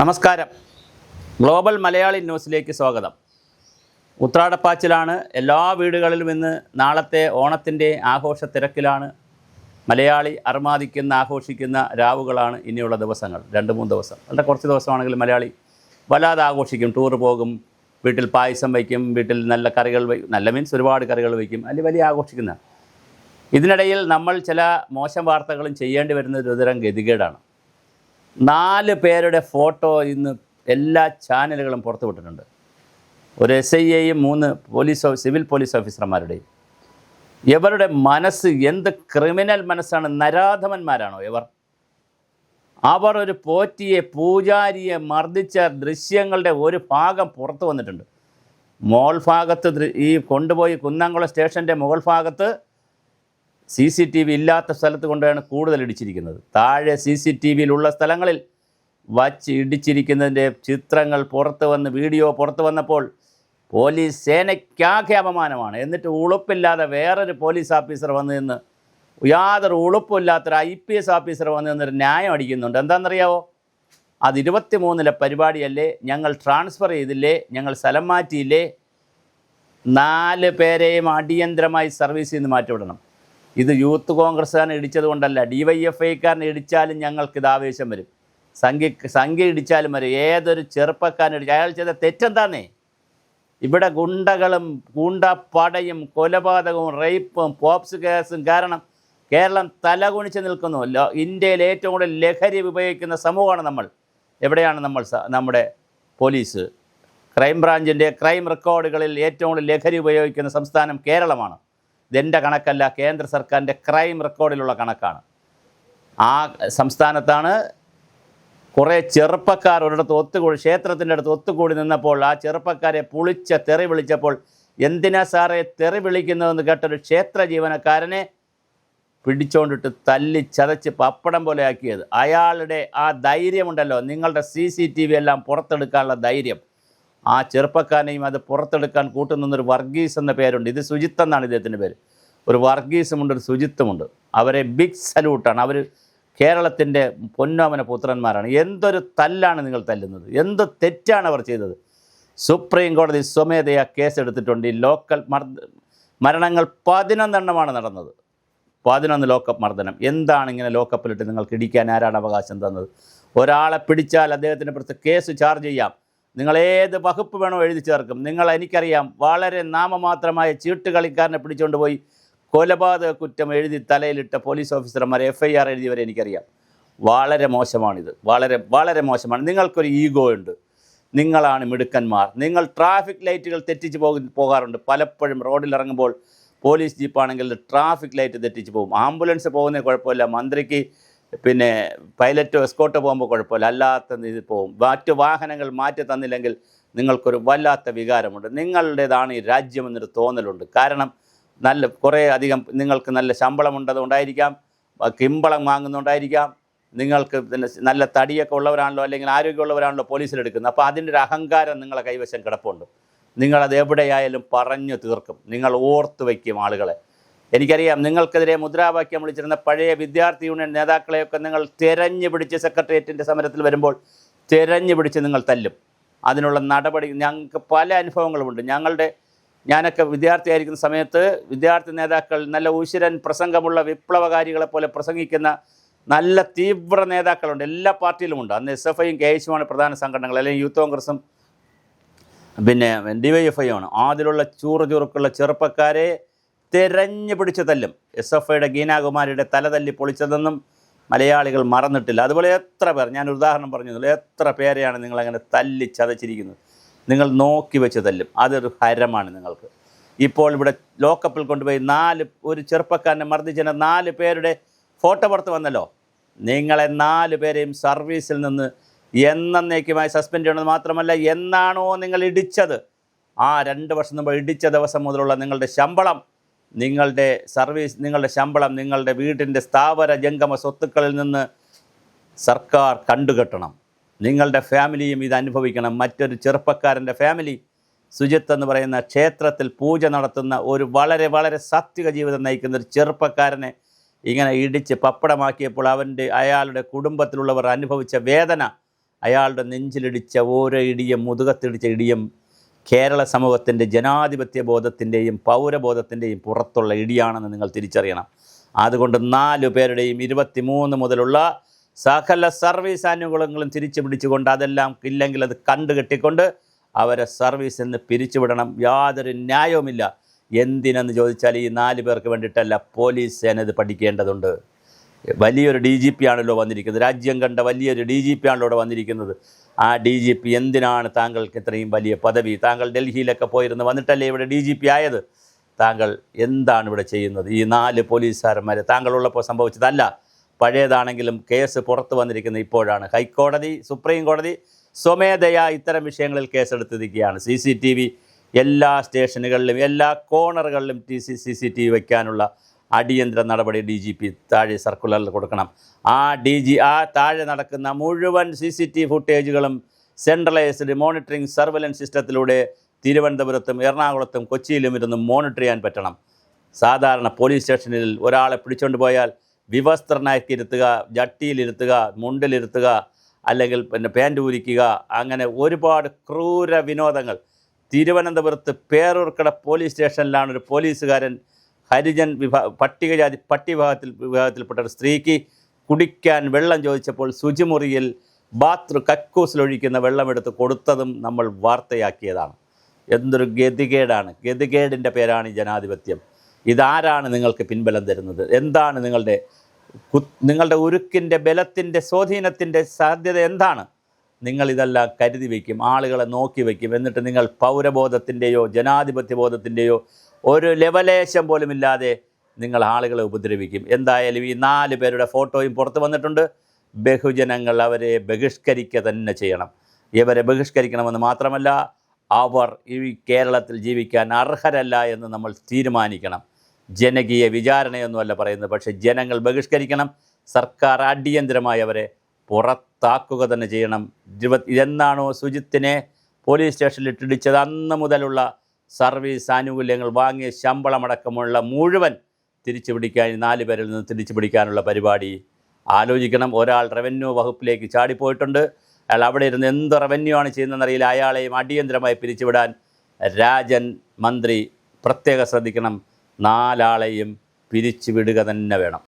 നമസ്കാരം. ഗ്ലോബൽ മലയാളി ന്യൂസിലേക്ക് സ്വാഗതം. ഉത്രാടപ്പാച്ചിലാണ് എല്ലാ വീടുകളിലും ഇന്ന് നാളത്തെ ഓണത്തിന്റെ ആഘോഷ തിരക്കിലാണ് മലയാളി അർമാദിക്കുന്ന ആഘോഷിക്കുന്ന രാവുകളാണ് ഇനിയുള്ള ദിവസങ്ങൾ. രണ്ട് മൂന്ന് ദിവസം. വളരെ കുറച്ച് ദിവസമാണെങ്കിൽ മലയാളി വല്ലാതെ ആഘോഷിക്കും. ടൂർ പോകും വീട്ടിൽ പായസം വയ്ക്കും വീട്ടിൽ നല്ല കറികൾ വയ്ക്കും. നല്ല മീൻസ് ഒരുപാട് കറികൾ വയ്ക്കും. അല്ലെങ്കിൽ വലിയ ആഘോഷിക്കുന്ന ഇതിനിടയിൽ നമ്മൾ ചില മോശം വാർത്തകളും ചെയ്യേണ്ടി വരുന്ന ഒരുതരം ഗതികേടാണ്. നാല് പേരുടെ ഫോട്ടോ ഇന്ന് എല്ലാ ചാനലുകളും പുറത്തുവിട്ടിട്ടുണ്ട് ഒരു എസ് ഐ എയും മൂന്ന് പോലീസ് സിവിൽ പോലീസ് ഓഫീസർമാരുടെയും. ഇവരുടെ മനസ്സ് എന്ത് ക്രിമിനൽ മനസ്സാണ് നരാധമന്മാരാണോ ഇവർ? അവർ ഒരു പോറ്റിയെ പൂജാരിയെ മർദ്ദിച്ച ദൃശ്യങ്ങളുടെ ഒരു ഭാഗം പുറത്തു വന്നിട്ടുണ്ട്. മോൾ ഭാഗത്ത് ഈ കൊണ്ടുപോയി കുന്നംകുളം സ്റ്റേഷന്റെ മുകൾ ഭാഗത്ത് സി സി ടി വി ഇല്ലാത്ത സ്ഥലത്ത് കൊണ്ടാണ് കൂടുതൽ ഇടിച്ചിരിക്കുന്നത്. താഴെ സി സി ടി വിയിലുള്ള സ്ഥലങ്ങളിൽ വച്ച് ഇടിച്ചിരിക്കുന്നതിന്റെ ചിത്രങ്ങൾ പുറത്ത് വന്ന് വീഡിയോ പുറത്ത് വന്നപ്പോൾ പോലീസ് സേനയ്ക്കാകെ അപമാനമാണ്. എന്നിട്ട് ഉളുപ്പില്ലാതെ വേറൊരു പോലീസ് ഓഫീസർ വന്ന് നിന്ന് യാതൊരു ഉളുപ്പില്ലാത്തൊരു ഐ പി എസ് ഓഫീസർ വന്ന് നിന്നൊരു ന്യായം അടിക്കുന്നുണ്ട്. എന്താണെന്നറിയാവോ? അത് ഇരുപത്തി മൂന്നിലെ പരിപാടിയല്ലേ? ഞങ്ങൾ ട്രാൻസ്ഫർ ചെയ്തില്ലേ? ഞങ്ങൾ സ്ഥലം മാറ്റിയില്ലേ? നാല് പേരെയും അടിയന്തരമായി സർവീസിൽ നിന്ന് മാറ്റിവിടണം. ഇത് യൂത്ത് കോൺഗ്രസ്സുകാരനെ ഇടിച്ചത് കൊണ്ടല്ല. ഡി വൈ എഫ് ഐക്കാരനെ ഇടിച്ചാലും ഞങ്ങൾക്ക് ഇത് ആവേശം വരും. സംഖ്യ സംഖ്യ ഇടിച്ചാലും വരും. ഏതൊരു ചെറുപ്പക്കാരനെ ഇടിച്ചു അയാൾ ചെയ്ത തെറ്റെന്താന്നേ? ഇവിടെ ഗുണ്ടകളും ഗുണ്ടപ്പടയും കൊലപാതകവും റേപ്പും പോപ്സ് കേസും കാരണം കേരളം തലകുണിച്ച് നിൽക്കുന്നു. ഇന്ത്യയിൽ ഏറ്റവും കൂടുതൽ ലഹരി ഉപയോഗിക്കുന്ന സമൂഹമാണ് നമ്മൾ. എവിടെയാണ് നമ്മൾ നമ്മുടെ പോലീസ്? ക്രൈം ബ്രാഞ്ചിന്റെ ക്രൈം റെക്കോർഡുകളിൽ ഏറ്റവും കൂടുതൽ ലഹരി ഉപയോഗിക്കുന്ന സംസ്ഥാനം കേരളമാണ്. ഇതെന്റെ കണക്കല്ല കേന്ദ്ര സർക്കാരിന്റെ ക്രൈം റെക്കോർഡിലുള്ള കണക്കാണ്. ആ സംസ്ഥാനത്താണ് കുറേ ചെറുപ്പക്കാർ ഒരിടത്ത് ഒത്തുകൂടി ക്ഷേത്രത്തിന്റെ അടുത്ത് ഒത്തുകൂടി നിന്നപ്പോൾ ആ ചെറുപ്പക്കാരെ പുളിച്ച തെറി വിളിച്ചപ്പോൾ എന്തിനാ സാറേ തെറി വിളിക്കുന്നതെന്ന് കേട്ടൊരു ക്ഷേത്ര ജീവനക്കാരനെ പിടിച്ചോണ്ടിട്ട് തല്ലി ചതച്ച് പപ്പടം പോലെ ആക്കിയത്. അയാളുടെ ആ ധൈര്യമുണ്ടല്ലോ നിങ്ങളുടെ സി സി ടി വി എല്ലാം പുറത്തെടുക്കാനുള്ള ധൈര്യം. ആ ചെറുപ്പക്കാരനെയും അത് പുറത്തെടുക്കാൻ കൂട്ടുനിന്നൊരു വർഗീസ് എന്ന പേരുണ്ട്. ഇത് ശുചിത്വം എന്നാണ് ഇദ്ദേഹത്തിന്റെ പേര്. ഒരു വർഗീസുമുണ്ട് ഒരു ശുചിത്വമുണ്ട് അവരെ ബിഗ് സല്യൂട്ടാണ് അവർ കേരളത്തിന്റെ പൊന്നോമന പുത്രന്മാരാണ്. എന്തൊരു തല്ലാണ് നിങ്ങൾ തല്ലുന്നത്? എന്ത് തെറ്റാണ് അവർ ചെയ്തത്? സുപ്രീം കോടതി സ്വമേധയാ കേസെടുത്തിട്ടുണ്ട്. ഈ ലോക്കൽ മർദ്ദ മരണങ്ങൾ പതിനൊന്നെണ്ണമാണ് നടന്നത്. പതിനൊന്ന് ലോക്കപ്പ് മർദ്ദനം. എന്താണ് ഇങ്ങനെ ലോക്കപ്പിലിട്ട് നിങ്ങൾക്ക് ഇടിക്കാൻ ആരാണ് അവകാശം തന്നത്? ഒരാളെ പിടിച്ചാൽ അദ്ദേഹത്തിന്റെ പുറത്ത് കേസ് ചാർജ് ചെയ്യാം. നിങ്ങൾ ഏത് വകുപ്പ് വേണോ എഴുതി ചേർക്കും. നിങ്ങൾ എനിക്കറിയാം വളരെ നാമമാത്രമായ ചീട്ട് കളിക്കാരനെ പിടിച്ചുകൊണ്ട് പോയി കൊലപാതക കുറ്റം എഴുതി തലയിലിട്ട പോലീസ് ഓഫീസർമാരെ എഫ് ഐ ആർ എഴുതിയവരെ എനിക്കറിയാം. വളരെ മോശമാണിത്. വളരെ വളരെ മോശമാണ്. നിങ്ങൾക്കൊരു ഈഗോ ഉണ്ട്. നിങ്ങളാണ് മിടുക്കന്മാർ. നിങ്ങൾ ട്രാഫിക് ലൈറ്റുകൾ തെറ്റിച്ച് പോകു പോകാറുണ്ട്. പലപ്പോഴും റോഡിലിറങ്ങുമ്പോൾ പോലീസ് ജീപ്പാണെങ്കിൽ ട്രാഫിക് ലൈറ്റ് തെറ്റിച്ച് പോകും. ആംബുലൻസ് പോകുന്ന കുഴപ്പമില്ല. മന്ത്രിക്ക് പിന്നെ പൈലറ്റോ എസ്കോട്ടോ പോകുമ്പോൾ കുഴപ്പമില്ല. അല്ലാത്ത ഇത് പോകും. മറ്റു വാഹനങ്ങൾ മാറ്റി തന്നില്ലെങ്കിൽ നിങ്ങൾക്കൊരു വല്ലാത്ത വികാരമുണ്ട്. നിങ്ങളുടേതാണ് ഈ രാജ്യമെന്നൊരു തോന്നലുണ്ട്. കാരണം നല്ല കുറേ അധികം നിങ്ങൾക്ക് നല്ല ശമ്പളമുണ്ടതുകൊണ്ടായിരിക്കാം കിമ്പളം വാങ്ങുന്നുണ്ടായിരിക്കാം നിങ്ങൾക്ക് പിന്നെ നല്ല തടിയൊക്കെ ഉള്ളവരാണല്ലോ അല്ലെങ്കിൽ ആരോഗ്യമുള്ളവരാണല്ലോ പോലീസിലെടുക്കുന്നത് അപ്പോൾ അതിന്റെ ഒരു അഹങ്കാരം നിങ്ങളെ കൈവശം കിടപ്പുണ്ട്. നിങ്ങളത് എവിടെയായാലും പറഞ്ഞു തീർക്കും. നിങ്ങൾ ഓർത്ത് വയ്ക്കും ആളുകളെ. എനിക്കറിയാം നിങ്ങൾക്കെതിരെ മുദ്രാവാക്യം വിളിച്ചിരുന്ന പഴയ വിദ്യാർത്ഥി യൂണിയൻ നേതാക്കളെയൊക്കെ നിങ്ങൾ തിരഞ്ഞു പിടിച്ച് സെക്രട്ടേറിയറ്റിന്റെ സമരത്തിൽ വരുമ്പോൾ തിരഞ്ഞു പിടിച്ച് നിങ്ങൾ തല്ലും. അതിനുള്ള നടപടി ഞങ്ങൾക്ക് പല അനുഭവങ്ങളുമുണ്ട്. ഞങ്ങളുടെ ഞാനൊക്കെ വിദ്യാർത്ഥിയായിരിക്കുന്ന സമയത്ത് വിദ്യാർത്ഥി നേതാക്കൾ നല്ല ഉശിരൻ പ്രസംഗമുള്ള വിപ്ലവകാരികളെ പോലെ പ്രസംഗിക്കുന്ന നല്ല തീവ്ര നേതാക്കളുണ്ട്. എല്ലാ പാർട്ടിയിലുമുണ്ട്. അന്ന് എസ് എഫ് ഐയും കെ എച്ച് ആണ് പ്രധാന സംഘടനകൾ. അല്ലെങ്കിൽ യൂത്ത് കോൺഗ്രസും പിന്നെ ഡി വൈ എഫ് ഐ ആണ് അതിലുള്ള ചൂറ് ചുറുക്കുള്ള ചെറുപ്പക്കാരെ തിരഞ്ഞു പിടിച്ചു തല്ലും. എസ് എഫ് ഐയുടെ ഗീനാകുമാരിയുടെ തല തല്ലി പൊളിച്ചതെന്നും മലയാളികൾ മറന്നിട്ടില്ല. അതുപോലെ എത്ര പേർ ഞാൻ ഉദാഹരണം പറഞ്ഞു എത്ര പേരെയാണ് നിങ്ങളങ്ങനെ തല്ലി ചതച്ചിരിക്കുന്നത്? നിങ്ങൾ നോക്കി വെച്ച് തല്ലും. അതൊരു ഹരമാണ് നിങ്ങൾക്ക്. ഇപ്പോൾ ഇവിടെ ലോക്കപ്പിൽ കൊണ്ടുപോയി നാല് ഒരു ചെറുപ്പക്കാരനെ മർദ്ദിച്ചതിന് നാല് പേരുടെ ഫോട്ടോ പുറത്ത് വന്നല്ലോ. നിങ്ങളെ നാല് പേരെയും സർവീസിൽ നിന്ന് എന്നേക്കുമായി സസ്പെൻഡ് ചെയ്യണമെന്ന് മാത്രമല്ല എന്നാണോ നിങ്ങൾ ഇടിച്ചത്? ആ രണ്ട് വർഷം മുമ്പ് ഇടിച്ച ദിവസം മുതലുള്ള നിങ്ങളുടെ ശമ്പളം നിങ്ങളുടെ സർവീസ് നിങ്ങളുടെ ശമ്പളം നിങ്ങളുടെ വീടിന്റെ സ്ഥാവര ജംഗമ സ്വത്തുക്കളിൽ നിന്ന് സർക്കാർ കണ്ടുകെട്ടണം. നിങ്ങളുടെ ഫാമിലിയും ഇത് അനുഭവിക്കണം. മറ്റൊരു ചെറുപ്പക്കാരന്റെ ഫാമിലി സുജിത്ത് എന്ന് പറയുന്ന ക്ഷേത്രത്തിൽ പൂജ നടത്തുന്ന ഒരു വളരെ വളരെ സാത്വിക ജീവിതം നയിക്കുന്ന ഒരു ചെറുപ്പക്കാരനെ ഇങ്ങനെ ഇടിച്ച് പപ്പടമാക്കിയപ്പോൾ അവന്റെ അയാളുടെ കുടുംബത്തിലുള്ളവർ അനുഭവിച്ച വേദന അയാളുടെ നെഞ്ചിലിടിച്ച ഓരോ ഇടിയും മുതുകത്തിടിച്ച ഇടിയും കേരള സമൂഹത്തിന്റെ ജനാധിപത്യ ബോധത്തിന്റെയും പൗരബോധത്തിന്റെയും പുറത്തുള്ള ഇടിയാണെന്ന് നിങ്ങൾ തിരിച്ചറിയണം. അതുകൊണ്ട് നാലു പേരുടെയും ഇരുപത്തിമൂന്ന് മുതലുള്ള സകല സർവീസ് ആനുകൂല്യങ്ങളും തിരിച്ചു പിടിച്ചുകൊണ്ട് അതെല്ലാം ഇല്ലെങ്കിൽ അത് കണ്ടു കെട്ടിക്കൊണ്ട് അവരെ സർവീസിൽ നിന്ന് പിരിച്ചുവിടണം യാതൊരു ന്യായവുമില്ല. എന്തിനെന്ന് ചോദിച്ചാൽ ഈ നാല് പേർക്ക് വേണ്ടിയിട്ടല്ല പോലീസ് സേന ഇത് പഠിക്കേണ്ടതുണ്ട്. വലിയൊരു ഡി ജി പി ആണല്ലോ വന്നിരിക്കുന്നത്. രാജ്യം കണ്ട വലിയൊരു ഡി ജി പി ആണല്ലോ ഇവിടെ വന്നിരിക്കുന്നത്. ആ ഡി ജി പി എന്തിനാണ് താങ്കൾക്ക് ഇത്രയും വലിയ പദവി? താങ്കൾ ഡൽഹിയിലൊക്കെ പോയിരുന്നു വന്നിട്ടല്ലേ ഇവിടെ ഡി ജി പി ആയത്? താങ്കൾ എന്താണ് ഇവിടെ ചെയ്യുന്നത്? ഈ നാല് പോലീസുകാരന്മാർ താങ്കളുള്ളപ്പോൾ സംഭവിച്ചതല്ല. പഴയതാണെങ്കിലും കേസ് പുറത്തു വന്നിരിക്കുന്ന ഇപ്പോഴാണ്. ഹൈക്കോടതി സുപ്രീം കോടതി സ്വമേധയാ ഇത്തരം വിഷയങ്ങളിൽ കേസെടുത്തിരിക്കുകയാണ്. സി സി ടി വി എല്ലാ സ്റ്റേഷനുകളിലും എല്ലാ കോണറുകളിലും T C C C T V വയ്ക്കാനുള്ള അടിയന്തര നടപടി ഡി ജി പി താഴെ സർക്കുലറിൽ കൊടുക്കണം. ആ ഡി ജി ആ താഴെ നടക്കുന്ന മുഴുവൻ സി സി ടി ഫുട്ടേജുകളും സെൻട്രലൈസ്ഡ് മോണിറ്ററിംഗ് സർവലൻസ് സിസ്റ്റത്തിലൂടെ തിരുവനന്തപുരത്തും എറണാകുളത്തും കൊച്ചിയിലും ഇരുന്ന് മോണിറ്റർ ചെയ്യാൻ പറ്റണം. സാധാരണ പോലീസ് സ്റ്റേഷനിൽ ഒരാളെ പിടിച്ചുകൊണ്ട് പോയാൽ വിവസ്ത്രനാക്കി തിരുത്തുക ജട്ടിയിലിരുത്തുക മുണ്ടിലിരുത്തുക അല്ലെങ്കിൽ പിന്നെ പാന്റ് ഊരിക്കുക അങ്ങനെ ഒരുപാട് ക്രൂര വിനോദങ്ങൾ. തിരുവനന്തപുരത്ത് പേരൂർക്കട പോലീസ് സ്റ്റേഷനിലാണ് ഒരു പോലീസുകാരൻ ഹരിജൻ വിഭാ പട്ടികജാതി പട്ടി വിഭാഗത്തിൽ വിഭാഗത്തിൽപ്പെട്ട ഒരു സ്ത്രീക്ക് കുടിക്കാൻ വെള്ളം ചോദിച്ചപ്പോൾ ശുചിമുറിയിൽ ബാത്റൂം കക്കൂസിലൊഴിക്കുന്ന വെള്ളമെടുത്ത് കൊടുത്തതും നമ്മൾ വാർത്തയാക്കിയതാണ്. എന്തൊരു ഗതികേടാണ്. ഗതികേടിന്റെ പേരാണ് ജനാധിപത്യം. ഇതാരാണ് നിങ്ങൾക്ക് പിൻബലം തരുന്നത്? എന്താണ് നിങ്ങളുടെ നിങ്ങളുടെ ഉരുക്കിന്റെ ബലത്തിന്റെ സ്വാധീനത്തിന്റെ സാധ്യത എന്താണ്? നിങ്ങൾ ഇതെല്ലാം കരുതി വയ്ക്കും ആളുകളെ നോക്കി വയ്ക്കും. എന്നിട്ട് നിങ്ങൾ പൗരബോധത്തിന്റെയോ ജനാധിപത്യ ബോധത്തിന്റെയോ ഒരു ലെവലേശം പോലും ഇല്ലാതെ നിങ്ങൾ ആളുകളെ ഉപദ്രവിക്കും. എന്തായാലും ഈ നാല് പേരുടെ ഫോട്ടോയും പുറത്ത് വന്നിട്ടുണ്ട്. ബഹുജനങ്ങൾ അവരെ ബഹിഷ്കരിക്കുക തന്നെ ചെയ്യണം. ഇവരെ ബഹിഷ്കരിക്കണമെന്ന് മാത്രമല്ല അവർ ഈ കേരളത്തിൽ ജീവിക്കാൻ അർഹരല്ല എന്ന് നമ്മൾ തീരുമാനിക്കണം. ജനകീയ വിചാരണയൊന്നുമല്ല പറയുന്നത്. പക്ഷേ ജനങ്ങൾ ബഹിഷ്കരിക്കണം. സർക്കാർ അടിയന്തരമായി അവരെ പുറത്താക്കുക തന്നെ ചെയ്യണം. ഇരുപത് എന്നാണോ സുജിത്തിനെ പോലീസ് സ്റ്റേഷനിൽ ഇട്ടിടിച്ചത്? അന്ന് മുതലുള്ള സർവീസ് ആനുകൂല്യങ്ങൾ വാങ്ങിയ ശമ്പളമടക്കമുള്ള മുഴുവൻ തിരിച്ചു പിടിക്കാൻ നാല് പേരിൽ നിന്ന് തിരിച്ചു പിടിക്കാനുള്ള പരിപാടി ആലോചിക്കണം. ഒരാൾ റവന്യൂ വകുപ്പിലേക്ക് ചാടിപ്പോയിട്ടുണ്ട്. അയാൾ അവിടെ ഇരുന്ന് എന്ത് റവന്യൂ ആണ് ചെയ്യുന്നതെന്നറിയില്ല അയാളെയും അടിയന്തരമായി പിരിച്ചുവിടാൻ രാജൻ മന്ത്രി പ്രത്യേകം ശ്രദ്ധിക്കണം. നാലാളെയും പിരിച്ചുവിടുക തന്നെ വേണം.